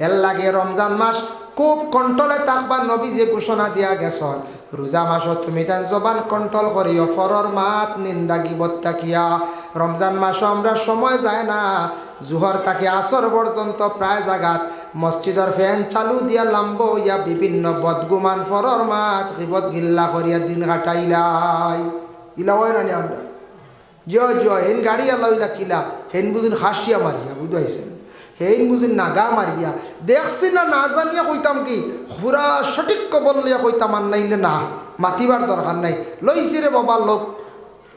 এর লাগে রমজান মাস খুব কন্ট্রোলে থাকবা নবী যে ঘোষণা দিয়া গেছ রোজা মাসত তুমি তার জবান কন্ট্রোল করিও ফরর মাত নিন্দা গিবত তাকিয়া রমজান মাসও আমরা সময় যায় না। জুহর তাকে আসর পর্যন্ত প্রায় জাগাত মসজিদর ফ্যান চালু দিয়া লাম্ব ইয়া বিভিন্ন বদগুমান ফরর মাত গিবত গিল্লা করিয়া দিন কাটাইলাই। ইলা হয় না আমরা? জয় জয় হেন গাড়ি আল্লাহ ইলা কিলা? হেন বুঝুন হাসিয়া মারিয়া বুঝাইছেন হেন বুঝুন নাগা মারিয়া দেখছি না না জানিয়া কইতাম কি পুরা সঠিক কবল লিয়া কইতাম, আর নাইলে না, মাতিবার দরকার নাই। লইছে রে বাবা লোক,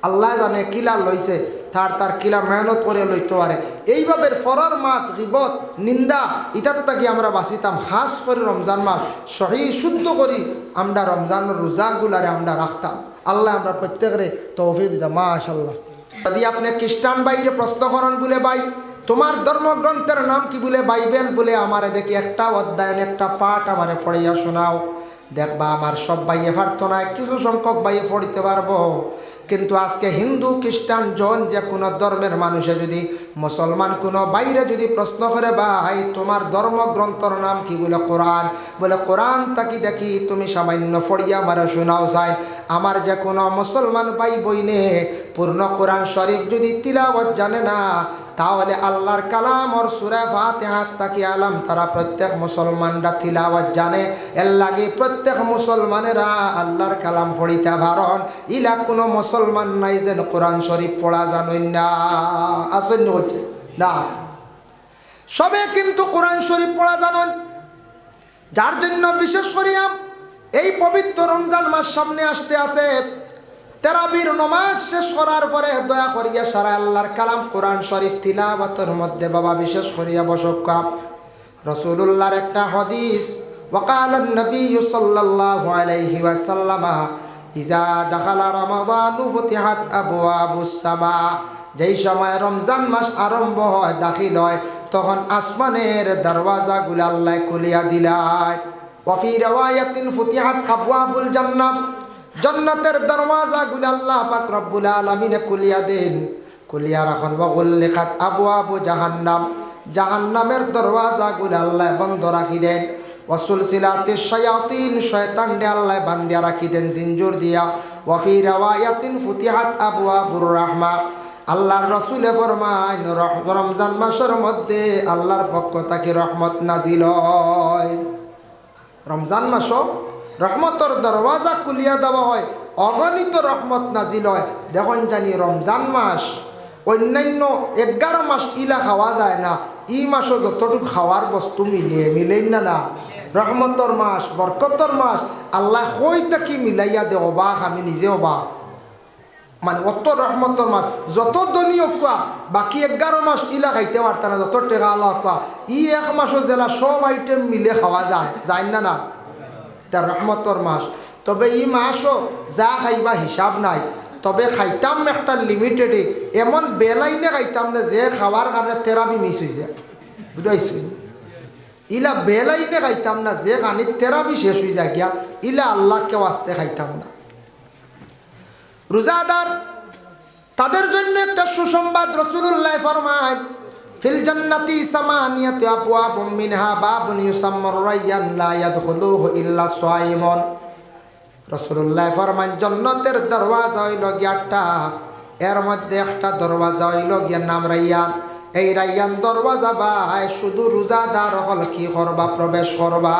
আল্লাহ জানে কিলা লইছে, তার তার কিলা মেহনত করে লইতে পারে। এইভাবে ফরার মাত, গিবত, নিন্দা ইটার তাকে আমরা বাঁচিতাম। হাস করে রমজান মাস, সহি শুদ্ধ করি, আমরা রমজানের রোজাগুলারে আমরা রাখতাম। আল্লাহ আমরা প্রত্যেকের তৌফিক দিতাম মাশাল্লাহ যদি আপনি খ্রিস্টান বাইরে প্রশ্ন করেন বলে ভাই তোমার ধর্মগ্রন্থের নাম কি বলে বাইবেল বলে? আমারে দেখি একটা অধ্যায়ন, একটা পাঠ আমারে পড়িয়া শোনাও। দেখবা আমার সব বাইয়ে পারতো না কিছু সংখ্যক বাইয়ে পড়িতে পারব। কিন্তু আজকে হিন্দু, খ্রিস্টান, জন যে কোনো ধর্মের মানুষে যদি, মুসলমান কোনো বাইরে যদি প্রশ্ন করে, ভাই, তোমার ধর্মগ্রন্থর নাম কি বলে কোরআন? বলে, কোরআন তাকি দেখি, তুমি সামান্য ফড়িয়া মারা শোনাও চাই আমার যে কোনো মুসলমান ভাই বইনে পূর্ণ কোরআন শরীফ যদি তিলাবত জানে না তাহলে আল্লাহর কালাম ওর সুরে ফাতেহাত তাকি আলাম, তারা প্রত্যেক মুসলমানরা তিলাওয়াত জানে। এর লাগে প্রত্যেক মুসলমানেরা আল্লাহর কালাম পড়িতে পারন ইলা কোনো মুসলমান নাই যেন কোরআন শরীফ পড়া জানেন না। আসেন হচ্ছে। না। সবে কিন্তু কোরআন শরীফ পড়া জানেন যার জন্য বিশেষ করিয়া এই পবিত্র রমজান মাস সামনে আসতে আছে তেরাবির নমাজ শেষ করার পরে দয়া করিয়া সারা আল্লাহর কালাম কোরআন শরীফ তিলাবাতের মধ্যে বাবা বিশেষ করিয়া বসক্কা রসুল্লাহর একটা হদিস وقال النبي صلى الله عليه وسلم إذا دخل رمضان فتحت أبواب السماء যেই সময় রমজান মাস আরম্ভ হয় দাখিল হয় তখন আসমানের দরওয়াজাগুলো আল্লাহ খুলিয়া দিলায় ওয়াফি রাওয়ায়াতিন ফুতিহাত আবওয়াবুল জান্নাত জন্নতের দরওয়াজা গুলো আল্লাহ পাক রব্বুল আলমিনে কুলিয়া দেন। কুলিয়া রাখন বগুল্লেখাত আবু আবু জাহান্নাম। জাহান্নামের দরওয়াজা গুলো আল্লাহ বন্ধ রাখি দেন। ওসুল সিলাতে শয়াতিন শয়তান্ডে আল্লাহ বান্দিয়া রাখি দেন জিঞ্জুর দিয়া। ওয়াফি রাওয়ায়াতিন ফুতিহাত আবু আবুর রহমা। আল্লাহর রসুলে ফরমায় রমজান মাসের মধ্যে আল্লাহর পক্ষ তাকে রহমত নাজিল রমজান মাসও রহমতর দরওয়াজা খুলিয়া দেওয়া হয়, অগণিত রহমত নাজিল হয়। দেখুন জানি রমজান মাস, অন্যান্য এগারো মাস ইলা খাওয়া যায় না, ই মাসও যতটুকু খাওয়ার বস্তু মিলিয়ে মিলেই না না? রহমতর মাস বরকতর মাস, আল্লাহ হইতা কি মিলাইয়া দে অবাক, আমি নিজে অবাক। মানে অত রহমতর মাস, যত দনীয় কোয়া বাকি এগারো মাস ইলা খাইতে পারত না, যত টেকা আল্লাহ কোয়া ই এক মাসও জেলা সব আইটেম মিলে খাওয়া যায় যায় না না? এটা রহমতর মাস। তবে এই মাসও যা খাইবা হিসাব নাই। তবে খাইতাম একটা লিমিটেডে এমন বেলাইনে খাইতাম না যে খাওয়ার কারণে থেরাপি মিস হয়েছে বুঝাইছি ইলা বেলাইনে খাইতাম না যে খানি থেরাপি শেষ হয়ে যায় গিয়া। ইলা আল্লাহকে আসতে খাইতাম না। রোজাদার তাদের জন্য একটা সুসংবাদ রসুল্লাহ ফরমায় ফিল জান্নাতি সামানিয়াতি আবওয়াবুম মিনহা বাবুন ইউসাম্মার রায়্যান লা ইয়াদখুলুহু ইল্লা সাইমুন। রাসূলুল্লাহ ফরমান, জান্নাতের দরওয়াজা হইল গিয়াটা এর মধ্যে একটা দরওয়াজা হইল গিয়ার নাম রাইয়ান। এই রাইয়ান দরওয়াজা বাই শুধু রোজাদার হল কি করবা, প্রবেশ করবা?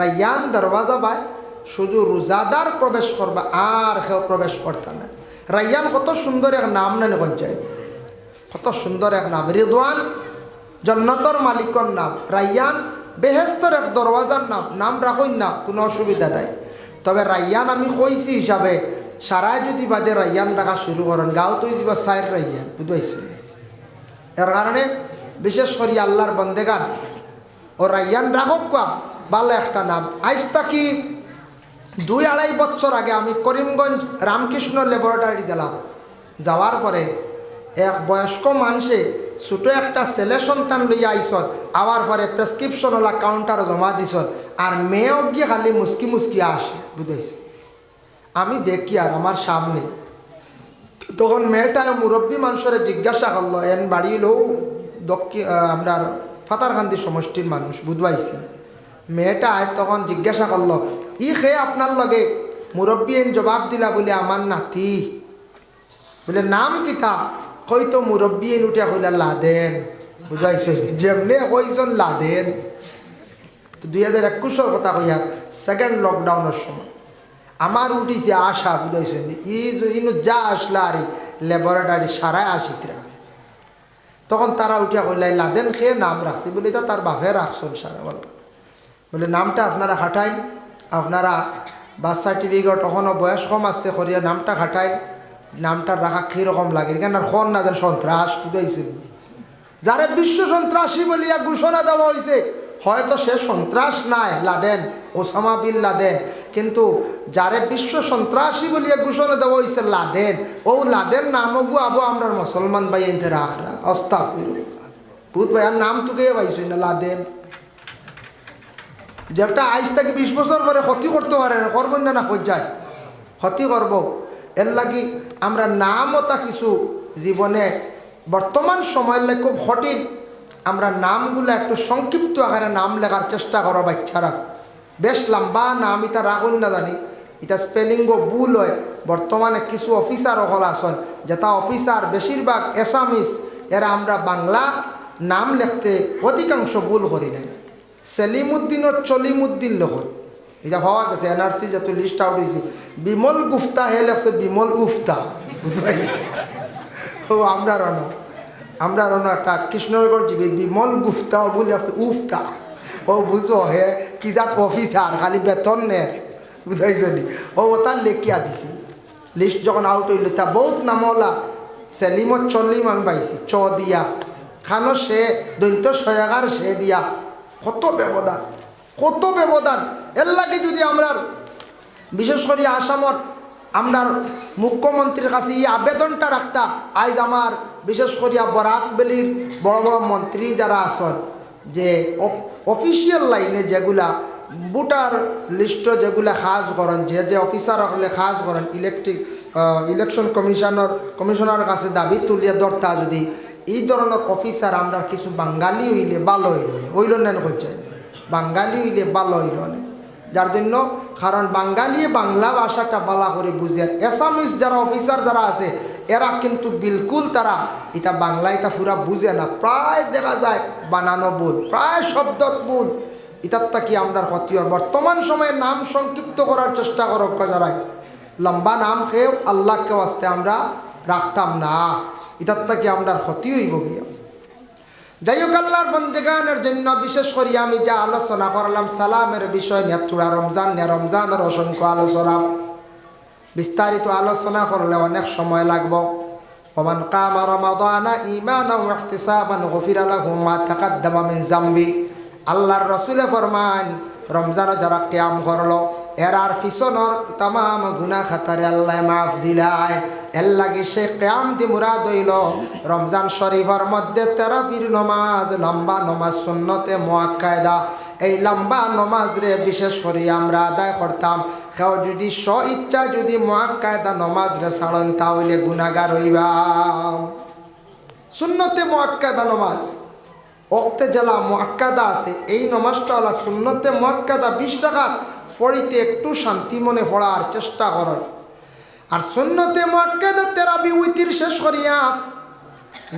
রাইয়ান দরওয়াজা বাই শুধু রোজাদার প্রবেশ করবা, আর কেউ প্রবেশ করতে না। রাইয়ান কত সুন্দর এক নাম নেন পঞ্চায়েত কত সুন্দর এক নাম, রিদওয়ান, জন্নতর মালিকর নাম, রাইয়ান, বেহেস্তর এক দরওয়াজার নাম নাম রাখুন না, কোনো অসুবিধা নাই। তবে রাইয়ান আমি কইছি হিসাবে সারাই যদি বাদে রাইয়ান রাখা শুরু করেন, গাঁও তুই যাবা সাইর রাইয়ান, বুঝাইছি? এর কারণে বিশেষ করে আল্লাহর বন্দেগান। ও রাইয়ান রাখক কোয়া ভালো একটা নাম। আইস তাকি দুই আড়াই বছর আগে আমি করিমগঞ্জ রামকৃষ্ণ ল্যাবরেটরি দিলাম। যাওয়ার পরে এক বয়স্ক মানুষে ছোটো একটা ছেলে সন্তান লইয়া আইসন আওয়ার পরে প্রেসক্রিপশন ওলা কাউন্টার জমা দিছন আর মেয়েও গিয়ে খালি মুসকি মুসকি আসে, বুঝাইছে। আমি দেখি আর আমার সামনে। তখন মেয়েটা মুরব্বী মানুষের জিজ্ঞাসা করল, এন বাড়ি লো দক্ষিণ আপনার ফাতারকান্দি সমষ্টির মানুষ বুধবাইছে মেয়েটা তখন জিজ্ঞাসা করল, ই খেয়ে আপনার লগে? মুরব্বী এন জবাব দিলা বলে, আমার নাতি। বলে, নাম কিতা কই তো মুরব্বী উঠে কইলা, লাদেন বুঝাইছে। যেমনে কইজন লাদেন দুই হাজার একুশের কথা কইয়া সেকেন্ড লকডাউনের সময়। আমার উঠিছে আশা বুঝাইছেন ই ইনু যা আসলা আর ল্যাবরেটারি সারায় আসিতরা তখন তারা উঠিয়া কইলাই লাদেন খেয়ে নাম রাখছি বলে তা তার বাপে রাখছেন সারা বলল বলে, নামটা আপনারা খাটাইন, আপনারা বার্থ সার্টিফিকেট তখনও বয়স কম আসছে করিয়া নামটা খাটাইন। নামটা রাখা কীরকম লাগে? কেন আর খন না যেন সন্ত্রাস বুঝাইছিল যারে বিশ্ব সন্ত্রাসী বলিয়া ঘোষণা দেওয়া হয়েছে হয়তো সে সন্ত্রাস নাই, লাদেন, ওসামা বিন লাদেন, কিন্তু যারে বিশ্ব সন্ত্রাসী বলিয়া ঘোষণা দেওয়া হয়েছে লাদেন। ও লাদেন নামগু আবু আমরা মুসলমান ভাই এনতে রাখরা অস্তাফ ভূত ভাইয়ার নাম তোকে পাইছি না, লাদেন? যে একটা আইস থেকে বিশ বছর করে ক্ষতি করতে পারে করবেন না না যায়? ক্ষতি করব। এর লাগি আমরা নামও তা কিছু জীবনে বর্তমান সময়ের খুব সঠিক। আমরা নামগুলো একটু সংক্ষিপ্ত আকারে নাম লেখার চেষ্টা করো বাচ্চারা। বেশ লম্বা নাম এটা রাখুন না জানি। এটা স্পেলিংও ভুল হয়। বর্তমানে কিছু অফিসার অকল আসন যেটা অফিসার বেশিরভাগ এসামিস এরা আমরা বাংলা নাম লিখতে অধিকাংশ ভুল করি নাই। সেলিমুদ্দিন ও চলিমুদ্দিন লেখন এটা ভাবা গেছে এনআরসি যত লিস্ট আউট হয়েছে, বিমল গুফতা হে লেখছে বিমল উফতা। বুঝতে পারছি ও, আমরা রন আমরা রন একটা কৃষ্ণনগর জীবী, বিমল গুফতা ও বলে আছে উফতা। ও, বুঝো হে, কি জাত অফিসার খালি বেতন নে। বুঝাইছ নি ও তার লেখিয়া দিছি। লিস্ট যখন আউট হইল, তা বহুত নামলা সেলিমত চল্লিম আমি পাইছি, চ দিয়া। খানো সে, দৈত্য সয়াগার সে দিয়া। কত ব্যবধান? কত ব্যবধান। এর লাগে যদি আমরা, বিশেষ করে আসামত আমরার মুখ্যমন্ত্রীর কাছে এই আবেদনটা রাখতা আজ আমার বিশেষ করিয়া বরাক বেলির বড় বড় মন্ত্রী যারা আছেন, যে অফিসিয়াল লাইনে যেগুলা, ভোটার লিস্ট যেগুলা খাস করেন, যে যে অফিসার হলে খাস করেন, ইলেকট্রিক ইলেকশন কমিশনার কমিশনার কাছে দাবি তুলিয়া দরতা যদি, এই ধরনের অফিসার আমরা কিছু বাঙালি হইলে ভালো হইল হইল না করছে বাঙালি হইলে ভালো হইল যার জন্য কারণ বাঙালি বাংলা ভাষাটা বালা করে বুঝে। এসামিস যারা অফিসার যারা আছে, এরা কিন্তু বিলকুল তারা এটা বাংলা এটা পুরা বুঝে না। প্রায় দেখা যায় বানানো ভুল, প্রায় শব্দত ভুল। এটার কি আমরা ক্ষতি বর্তমান সময়ে নাম সংক্ষিপ্ত করার চেষ্টা করো যারাই লম্বা নাম খেয়েও আল্লাহকে আসতে আমরা রাখতাম না। এটার কি আমরা ক্ষতি হইব গিয়া। যাই হোক আল্লাহর বন্দেগানের জন্য বিশেষ করে আমি যা আলোচনা করলাম, সালামের বিষয় নিয়ে থোড়া রমজান নিয়ে, রমজানের অসংখ্য আলোচনা। বিস্তারিত আলোচনা করলে অনেক সময় লাগবো। ওমান কামা রমাদানা ইমানা ওয়া ইহতিসাবান গফিরা লাহু মা তাকাদ্দামা মিন আল্লাহর রসুলে ফরমান রমজানও যারা ক্যাম করল এরার পিছনর তাম গুনা খাতারে আল্লাহ মাফ দিলায়। এর লাগে সে ক্যাম দি মুরাদ হইল। রমজান শরীফের মধ্যে তেরাপির নমাজ, লম্বা নমাজ সুন্নতে মোয়াক্কায়দা এই লম্বা নমাজ রে বিশেষ করে আমরা আদায় করতাম। কেউ যদি স্ব ইচ্ছা যদি মোয়াক্কায়দা নমাজ রে ছাড়ন, তাহলে গুণাগার হইবা সুন্নতে মোয়াক্কায়দা নমাজ। অক্তে জেলা মোয়াক্কাদা আছে, এই নমাজটা হলা সুন্নতে মোয়াক্কাদা বিশ টাকা ফড়িতে একটু শান্তি মনে পড়ার চেষ্টা করেন আর সুন্নতে মোয়াক্কাদা তেরাবি উইতির শেষ করিয়া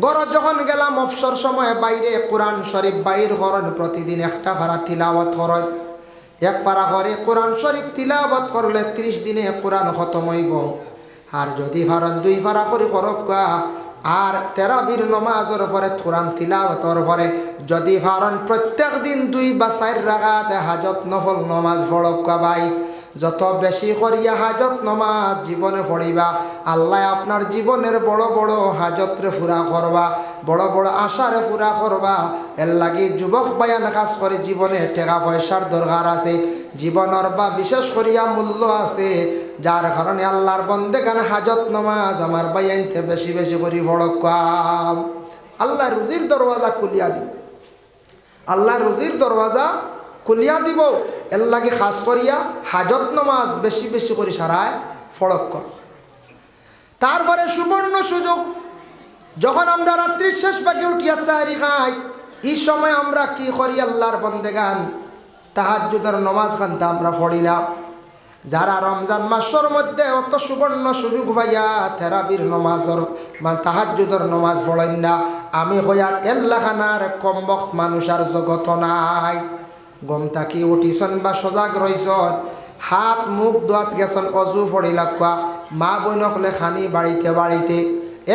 গড় যখন গেলাম অবসর সময়ে বাইরে, কোরআন শরীফ বাইর করেন প্রতিদিন একটা ভাড়া তিলাওয়াত করেন এক পারা ঘরে কোরআন শরীফ তিলাওয়াত করলে ত্রিশ দিনে কোরআন খতম হইব। আর যদি ভারন দুই ভাড়া করে করক আর তেরাবির নমাজের পরে কোরআন তিলাওয়াতর পরে যদি ভারন প্রত্যেক দিন দুই বা চার রাগাত হাজত নফল নমাজ পড়ক ভাই যত বেশি করিয়া হাজত নমাজ জীবনে পড়িবা, আল্লাহ আপনার জীবনের বড় বড় হাজতরে ফুরা করবা, বড় বড় আশারে পুরা করবা। এর লাগি যুবক বায়ান কাজ করে জীবনে টাকা পয়সার দরকার আছে, জীবনের বা বিশেষ করিয়া মূল্য আছে। যার কারণে আল্লাহর বন্দে গান হাজত নমাজ আমার বাইয়াইনতে বেশি বেশি করি ভড়কাম আল্লাহ রুজির দরওয়াজা খুলিয়া দিব। আল্লাহ রুজির দরওয়াজা খুলিয়া দিব, এর লাগে খাস করিয়া হাজত নমাজ বেশি বেশি করে সারায় ফড়ক কর। তারপরে সুবর্ণ সুযোগ, যখন আমরা রাত্রির শেষ পাখি উঠিয়া চাহারি খাই এই সময় আমরা কি করি আল্লাহর বন্দেগান তাহাজুদের নমাজ খানতে আমরা পড়িলাম। যারা রমজান মাসের মধ্যে অত সুবর্ণ সুযোগ পাইয়া থেরাবির নমাজর মানে তাহাজুদর নমাজ পড়েন না, আমি হইয়ার এল্লাখানার কম বক্ত মানুষ আর জগত নাই। গম থাকি উঠিছন বা সজাগ রইছন? হাত মুখ দোয়াত গেছন, অজু পড়িলা কোয়া মা বইনকলে খানি বাড়িতে বাড়িতে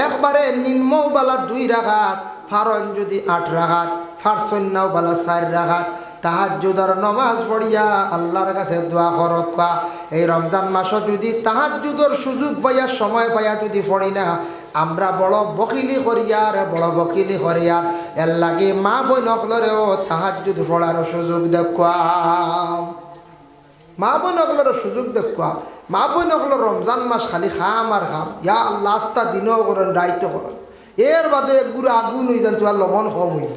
একবারে নিম্নও বালা দুই রাখাত ফারন যদি আট রাখাত ফারসন্যাও বালা চার রাখাত তাহাজুদর নমাজ পড়িয়া আল্লাহর কাছে দোয়া করক্কা এই রমজান মাসত যদি তাহাজুদর সুযোগ পাইয়া, সময় পাইয়া যদি পড়ি না, আমরা বড় বকিলি করিয়ার বড় বকিলি করিয়ার এর লাগে মা বই নকলরেও তাহাজুদ পড়ার সুযোগ দেখুয়াম মা বই নকলের সুযোগ দেখুয়া। মা বই নকল রমজান মাস খালি খাম আর খাম। ইয়া আল্লাহ, আস্তা দিনও করেন, দায়িত্ব করেন। এর বাদে একগুলো আগুন হয়ে যান তোমার লবণ কম হইল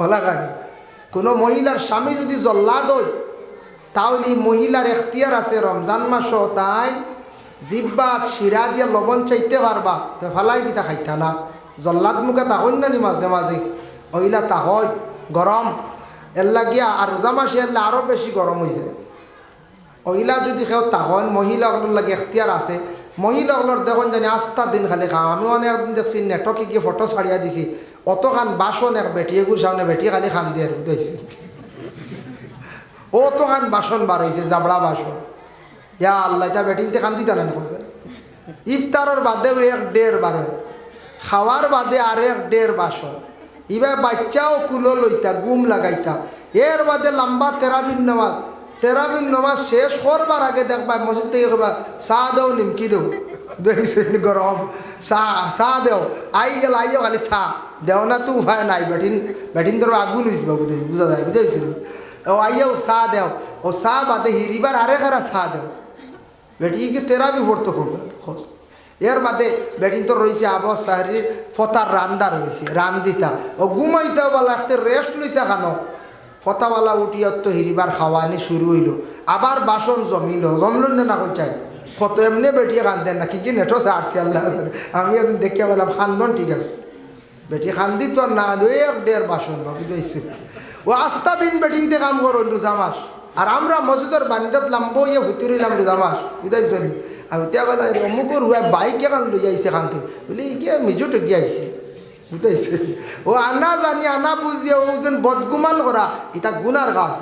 ওলা গাড়ি কোনো মহিলার স্বামী যদি জল্লাদ হয়, তাহলে মহিলার এখতিয়ার আছে রমজান মাসও তাই জিব্বাত শিরা দিয়ে লবণ চাইতে পারবা, তো ফালাই দিতা খাইতা না। জল্লাদ মুখে তাহন না নি মাঝে মাঝে ওইলা তাহন গরম। এর লাগিয়া আর রোজা মাসে এলে আরও বেশি গরম হয়েছে ওইলা যদি কেউ তাহন মহিলাগুলোর লাগে এখতিয়ার আছে। মহিলাগুলোর দেখুন জানি আস্থা দিন খালি খাও। আমি অনেক একদিন দেখছি নেটকে গিয়ে ফটো ছাড়িয়া দিছি। অতখান বাসন এক বেটিয়ে গুর সামনে বেটিয়ে খালি খান দিয়ে বুঝাইছে অতখান বাসন বার হয়েছে জাবড়া বাসন। ইয়া আল্লাহ এটা বেটিনতে খান দিতা না ইফতারের বাদেও এক ডের বার, খাওয়ার বাদে আর এক ডের বাসন। ইবার বাচ্চাও কুলো লইতা, গুম লাগাইতা। এর বাদে লম্বা তেরাবিন নামাজ। তেরাবিন নামাজ শেষ করবার আগে দেখবা মসজিদ থেকে করবা চাহ দেও, নিমকি দেও। দেখছেন গরম। চাহ চাহ দেও। আই গেল, আইও খালি চাহ দেও না তো উপায় নাই বেটিন বেটিন তোর আগুন হয়েছিল বুঝে বুঝা যায় বুঝেছিল ও আইও চাহ দেও, ও চাহ বাদে হিরিবার আরে খারা চাহ দেও। বেটিকে তেরাবি ভর্ত করবে এর বাদে বেটিন তো রয়েছে আবস সাহারির ফতার রান্দা রয়েছে রান্দিতা। ও ঘুমাইতে বলা একটা রেস্ট লইতে খানো। ফতাওয়ালা উঠিয়া তো হিরিবার খাওয়ানি শুরু হইল। আবার বাসন জমিল, জমল না চাই কত এমনি বেটিয়ে কান্দেন না, কি কি নেটো সারছি আল্লাহ। আমি একদিন দেখিয়া বললাম খান্দন ঠিক আছে। বেটি খান্দি তো আর না দুই এক দেড় বাসন ভাবি দিয়েছে। ও আস্তা দিন বেটিনতে কাম করো রোজা মাস। আর আমরা মসজিদের বান্দাত লাম্ব ইয়ে ভুতি রইলাম রোজা মাস। বুঝাইছেন? আর উতিয়া বেলা অমুকর হুয়া বাইক এখন লই যাইছে খানতে বলে গিয়ে মিজুটে গিয়ে আইছে? বুঝাইছে ও আনা জানি, আনা বুঝিয়ে ও যেন বদগুমান করা এটা গুনার কাজ।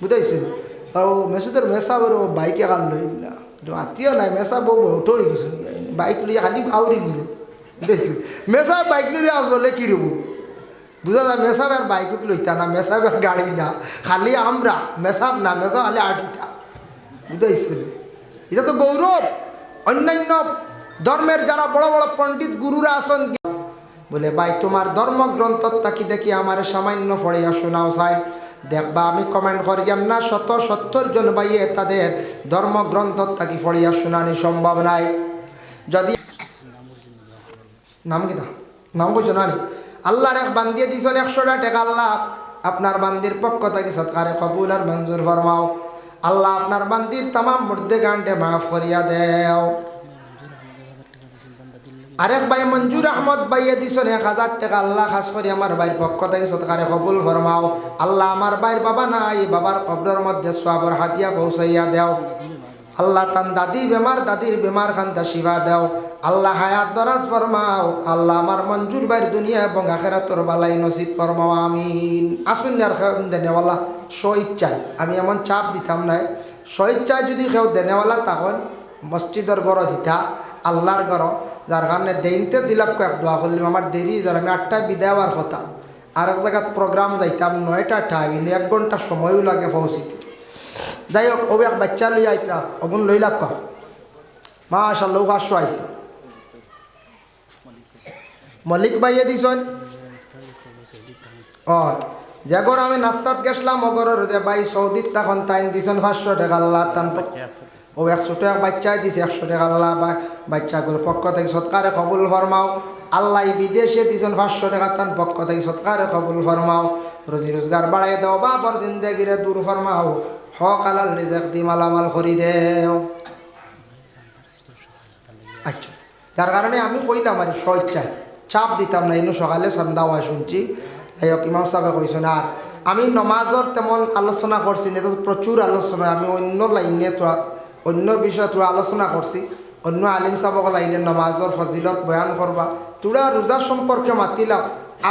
বুঝাইছেন? ও মেসুদের মেসা বড় বাইকে কান লই না আত্মীয় নাই মেসা বউ বহুত হয়ে গেছে। বাইক লইয়া খালি আউরি গুলো। বুঝাইছে মেসা বাইক লইয়া আসলে কি রব? বুঝা যায় মেসাব আর বাইকত লইতা না মেসাব আর গাড়ি না। খালি আমরা মেসাব না মেসাব খালি আটিটা। বুঝাইছে এটা তো গৌরব। অন্যান্য ধর্মের যারা বড় বড় পণ্ডিত গুরুরা আসন বলে, ভাই, তোমার ধর্মগ্রন্থ তাকি দেখি আমার সামান্য পড়িয়া শোনাও চাই দেখবা, আমি কমেন্ট করিয়াম না, শত সত্তর জন ভাইয়ে তাদের ধর্মগ্রন্থ তাকি পড়িয়া শোনানি সম্ভব নাই। যদি নাম কিনা নাম বুঝছ না আল্লাহর এক বান্দিয়ে দিছেন একশোটা টাকা, আল্লাহ আপনার বান্দির পক্ষ থেকে সৎকারে কবুল আর মঞ্জুর ফরমাও আল্লাহ আপনার বান্দির তামাম মুর্দে গানটে মাফ করিয়া দেও। আরেক ভাই মঞ্জুর আহমদ ভাইয়ে দিছেন এক হাজার টাকা, আল্লাহ খাস করে আমার ভাইয়ের পক্ষ থেকে সৎকারে কবুল ফরমাও আল্লাহ আমার ভাইয়ের বাবা নাই বাবার কবরের মধ্যে সোয়াবর হাতিয়া পৌঁছাইয়া দেও। আল্লাহ তান দাদি বেমার দাদির বেমার খান্দা শিবা দেও। আল্লাহ হায়াত দরাজ ফরমাও, আল্লাহ আমার মঞ্জুর ভাইয়ের দুনিয়া এবং আখেরাতর বালাই নসিব ফরমাও, আমিন। আসুন আর দেনেওয়ালা স্বইচ্ছায়, আমি এমন চাপ দিতাম নাই। স্বইচ্ছায় যদি কেউ দেনেওয়ালা তখন মসজিদের গড় দিতা, আল্লাহর গড় যার কারণে দেইনতে দিলাম কয়েক দোয়া করলাম, আমার দেরি যার আমি আটটায় বিদায় হওয়ার কথা। আর এক জায়গায় প্রোগ্রাম যাইতাম, নয়টা টাইম এক ঘণ্টা সময়ও লাগে পৌঁছিতে। যাই হোক ও এক বাচ্চা লই আইতা অগুন লই লাভ কর মাশাল্লাহ আইছে। মল্লিক ভাইয়ে দিছন? যে গর আমি নাস্তাত গেছিলাম অগরের যে ভাই সৌদিত তখন তাইন দিছেন পাঁচশো টাকা আল্লাহ, তান ও একশো টাকা বাচ্চাই দিছে, একশো টাকা আল্লাহ, বা বাচ্চা করে পক্ষ থেকে সৎকারে কবুল ফরমাও আল্লাহ বিদেশে দিছেন পাঁচশো টাকা, তান পক্ষ থেকে সৎকারে কবুল ফরমাও রোজি রোজগার বাড়াই দেও বাপর জিন্দগিরে দূর ফরমাও হক আলাল রিজেক দি মালামাল করি দেও। আচ্ছা যার কারণে আমি কইলাম আর স্বেচ্ছায় চাপ দিতাম না, ইনু সকালে সন্ধ্যা হয় শুনছি। যাই হোক ইমাম সাহেব কইছেন আর আমি নমাজর তেমন আলোচনা করছি না প্রচুর আলোচনা, আমি অন্য লাইনে তোরা অন্য বিষয়ে তোরা আলোচনা করছি অন্য আলিম সাহেবক লাইনে নমাজর ফজিলত বয়ান করবা তোরা রোজা সম্পর্কে মাতিলাম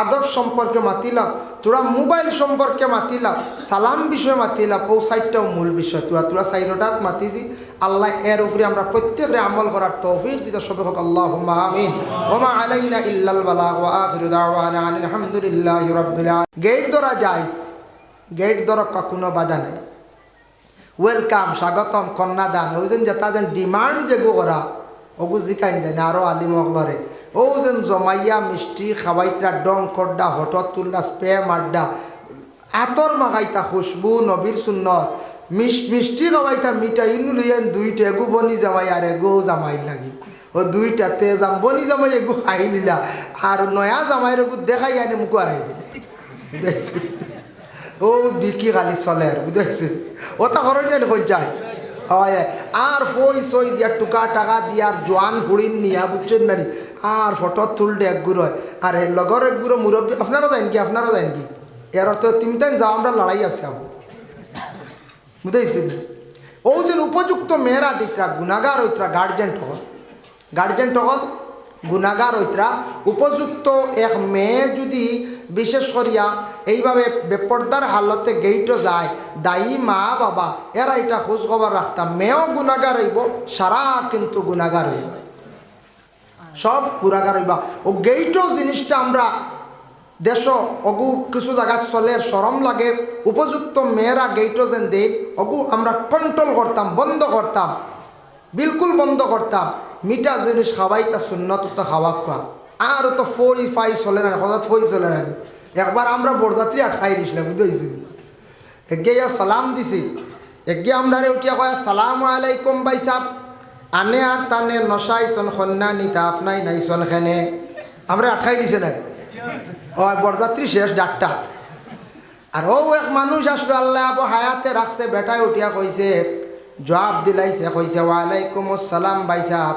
আদব সম্পর্কে মাতিলাম তোরা মোবাইল সম্পর্কে মাতিলাম সালাম বিষয়ে মাতিলাম ও সাইডটাও মূল বিষয়। তোরা তোরা সাইডটাত মাতিছি। আল্লাহ এর উপরে আমরা প্রত্যেকরে আমল করার তৌফিক দিতে সবে হোক আল্লাহ ইল্লাল আলামিন গেট ধরা যাইস, গেট ধরা কোনো বাধা নাই। ওয়েলকাম, স্বাগতম, কন্যাদান। ওই যেন যেটা যেন ডিমান্ড যেগু করা ওগু জিকাইন যায় না আরও আলিম অগলরে। ও যেন জমাইয়া মিষ্টি খাবাইটা ডং কড্ডা হঠত তুলডা স্প্রে মাড্ডা আতর মাগাইতা, খুশবু, নবীর সুন্নত। মিষ্টি খাওয়াইতা মিঠাই ইনু লইয়ান দুইটা এগু বনি জামাই আর এগু জামাই লাগি। ও দুইটা তে যাম বনি জামাই এগু খাই নিলা। আর নয়া জামাইর এগু দেখাই আনি মুকু আড়াই দিলে। ও বিকি খালি চলে আর বুঝেছি ও তা খরচ নেই কই যায়। হয় আর ফই সই দিয়া, টুকা টাকা দিয়ার জোয়ান ফুড়িন নিয়া বুঝছেন না? আর ফটো তুলতে এক গুড়ো আর লগর এক গুড়ো মুরব্বী আপনারা যান কি? আপনারা যান কি? এর অর্থ তুমি তাই যাও আমরা লড়াই আছে আবু। বুঝেছি ও যে উপযুক্ত মেয়েরা দিতরা গুণাগার হইতরা গার্জেন হল গার্জেন হল গুণাগার হইতরা উপযুক্ত এক মেয়ে যদি বিশেষ করিয়া এইভাবে বেপর্দার হালতে গেইটও যায় দায়ী মা বাবা এরা এটা খোঁজ খবর রাখতাম মেয়েও গুণাগার হইব সারা কিন্তু গুণাগার হইব সব গুণাগার হইবা ও গেইটও জিনিসটা আমরা দেশ অগু কিছু জায়গা চলে সরম লাগে। উপযুক্ত মেয়েরা গেইটও যেন দেই, অগু আমরা কন্ট্রোল করতাম বন্ধ করতাম বিলকুল বন্ধ করতাম মিঠা জিনিস খাওয়াই তা সুন্নত তো খাওয়া খোয়া আর তো ফই ফাই চলে না হঠাৎ ফই চলে না। একবার আমরা বরযাত্রী আটকাই দিছিলাম এগে ইয়া সালাম দিছি। এগে আমদারে উঠিয়া কয় সালাম আলাইকুম বাই সাহ আনে আর তানে নশাইছন সন্না, নিতা আপনাই নাইছন খেনে। আমরা আটকাই দিছে না। ও বরযাত্রী শেষ ডাকটা আর ও এক মানুষ আসলো, আল্লাহ আবু হায়াতে রাখছে, বেটায় উঠিয়া কইছে, জবাব দিলাইছে, কইছে, ওয়ালাইকুম আসসালাম ভাই সাহ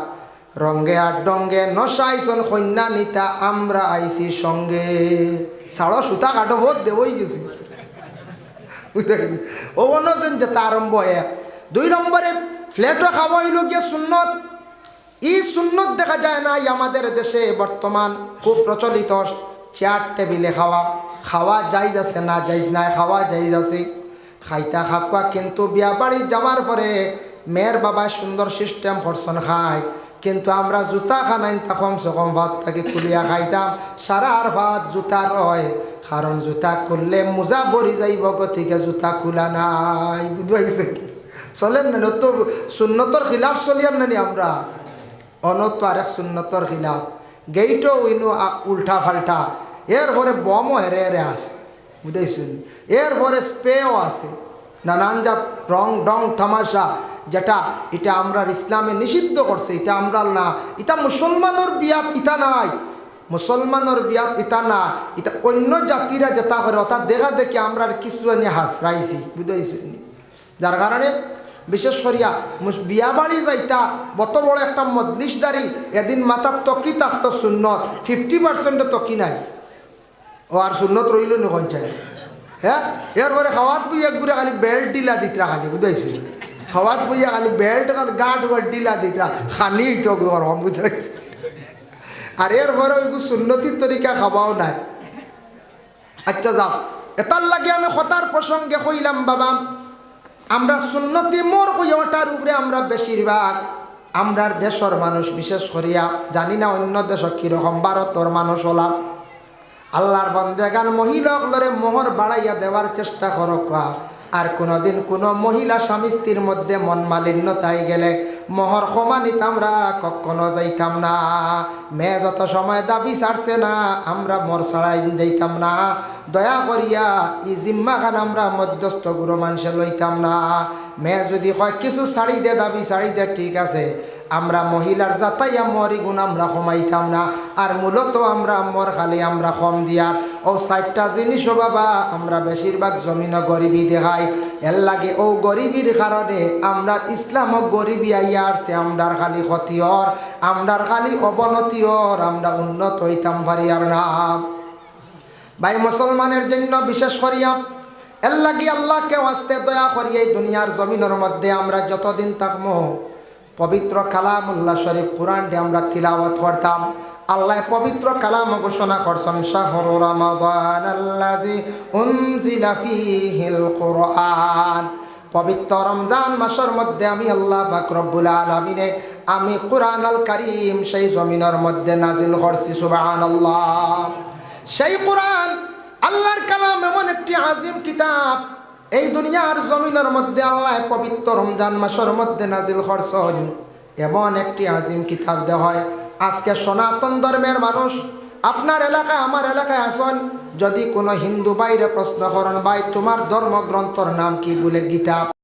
রঙ্গে আর ডঙ্গে নশাইছন কন্যা নিতা, আমরা আইছি সঙ্গে। ছাড়ো, সুতা কাটো বোধ দেবই গেছি। বুঝতে গেছি যেন যেটা আরম্ভ এক। দুই নম্বরে, ফ্ল্যাটও খাওয়া হইল গিয়ে সুন্নত। ই সুন্নত দেখা যায় না আমাদের দেশে বর্তমান খুব প্রচলিত চেয়ার টেবিলে খাওয়া। খাওয়া যাইজ আছে না যাইজ নাই, খাওয়া যাইজ আছে। খাইতা খাপা কিন্তু বিয়া বাড়ি যাওয়ার পরে মেয়ের বাবা সুন্দর সিস্টেম ফরসন খায়। কিন্তু আমরা জুতা খানাইন তা কমসে কম ভাত থাকি খুলিয়া খাইতাম। সারা আর ভাত জুতা রয় কারণ জুতা খুললে মোজা ভরি যাইব, গতিকে জুতা খোলা নাই বুঝবাইছে চলেন না তো সুন্নতর খিলাফ চলিয়ার নানি আমরা? অনত আরেক সুন্নতর খিলাফ। গেইটও ইনু উল্টা ফাল্টা এর পরে বমও হেরে হেরে আছে বুঝেছেন এর পরে স্প্রেও আছে নানান যা রং ডং তামাশা, যেটা এটা আমরা ইসলামে নিষিদ্ধ করছে, এটা আমরা না। এটা মুসলমানের বিয়াত ইটা নাই। মুসলমানের বিয়াত ইটা না। এটা অন্য জাতিরা যেটা করে, অর্থাৎ দেখা দেখি আমরা কিছু এনে হাসরাইছি বুঝেছেন যার কারণে বিশেষ করিয়া বিয়া বাড়ি যাইতা, বত বড় একটা মজলিসদারি এদিন মাথার তকি থাকতো শূন্য ফিফটি পার্সেন্টে তকি নাই। ও আর সুন্নত রইল নকন চাই হ্যাঁ? এরপরে খাওয়াত বইয়া ঘুরে খালি বেল্ট ডিলা দিতরা খালি, বুঝাইছি? খাওয়াত বইয়া খালি বেল্ট গাঢ় ডিলা দিতরা, খানি তো গরম, বুঝাইছি? আর এরপরে ওইগু সুন্নতির তরিকা খাওয়াও নাই। আচ্ছা যাও, এটার লাগে আমি কথার প্রসঙ্গে কইলাম, বাবা। আমরা সুন্নতি মোর হইয়াটার উপরে আমরা বেশিরভাগ, আমরার দেশের মানুষ, বিশেষ করিয়া জানি না অন্য দেশ কীরকম ভারতর মানুষ হলাম। আল্লাহর বন্দেগান মহিলাগুলোরে মোহর বাড়াইয়া দেওয়ার চেষ্টা করক আর কোনোদিন কোনো মহিলা স্বামী স্ত্রীর মধ্যে মন মালিন্যতাই গেলে মোহর সমানিত আমরা কখনো যাইতাম না। মেয়ে যত সময় দাবি ছাড়ছে না, আমরা মোর ছাড়াই যাইতাম না। দয়া করিয়া ই জিম্মাখান আমরা মধ্যস্থ গুরু মানুষে লইতাম না। মেয়ে যদি কয়, কিছু শাড়ি দে দাবি শাড়ি দে ঠিক আছে। আমরা মহিলার যাতাইয়া মরি গুণ আমরা কমাইতাম না। আর মূলত আমরা মর খালি আমরা কম দিয়ার ও চারটা জিনিসও বাবা, আমরা বেশিরভাগ জমিন গরিবি দেখাই। এর লাগে ও গরিবির কারণে আমরা ইসলামও গরিবি আইয়া আসছে, আমরার খালি ক্ষতিয়র আমরার খালি অবনতিয়র আমরা উন্নত হইতাম পারি আর না। ভাই, মুসলমানের জন্য বিশেষ করিয়া আল্লাহ কি আল্লাহকে আসতে দয়া করি এই দুনিয়ার জমিনের মধ্যে আমরা যতদিন থাকব পবিত্র কালাম কালামুল্লাহ শরীফ কোরআনটি আমরা তিলাওয়াত করতাম। আল্লাহ পবিত্র কালাম ঘোষণা করছেন, শাহরু রমাদান আল্লাজি কোরআন। পবিত্র রমজান মাসের মধ্যে আমি আল্লাহ পাক রব্বুল আলামিনে আমি কোরআন আল কারীম সেই জমিনের মধ্যে নাজিল করছি, সুবহানাল্লাহ। সেই কোরআন, আল্লাহর কালাম এমন একটি আজিম কিতাব এই দুনিয়ার জমিনের মধ্যে আল্লাহ পবিত্র রমজান মাসের মধ্যে নাজিল করছেন। এমন একটি আজিম কিতাব দেওয়া হয়। আজকে সনাতন ধর্মের মানুষ আপনার এলাকায়, আমার এলাকায় আসন। যদি কোনো হিন্দু বাইরে প্রশ্ন করেন, ভাই, তোমার ধর্মগ্রন্থর নাম কি? বলে গীতা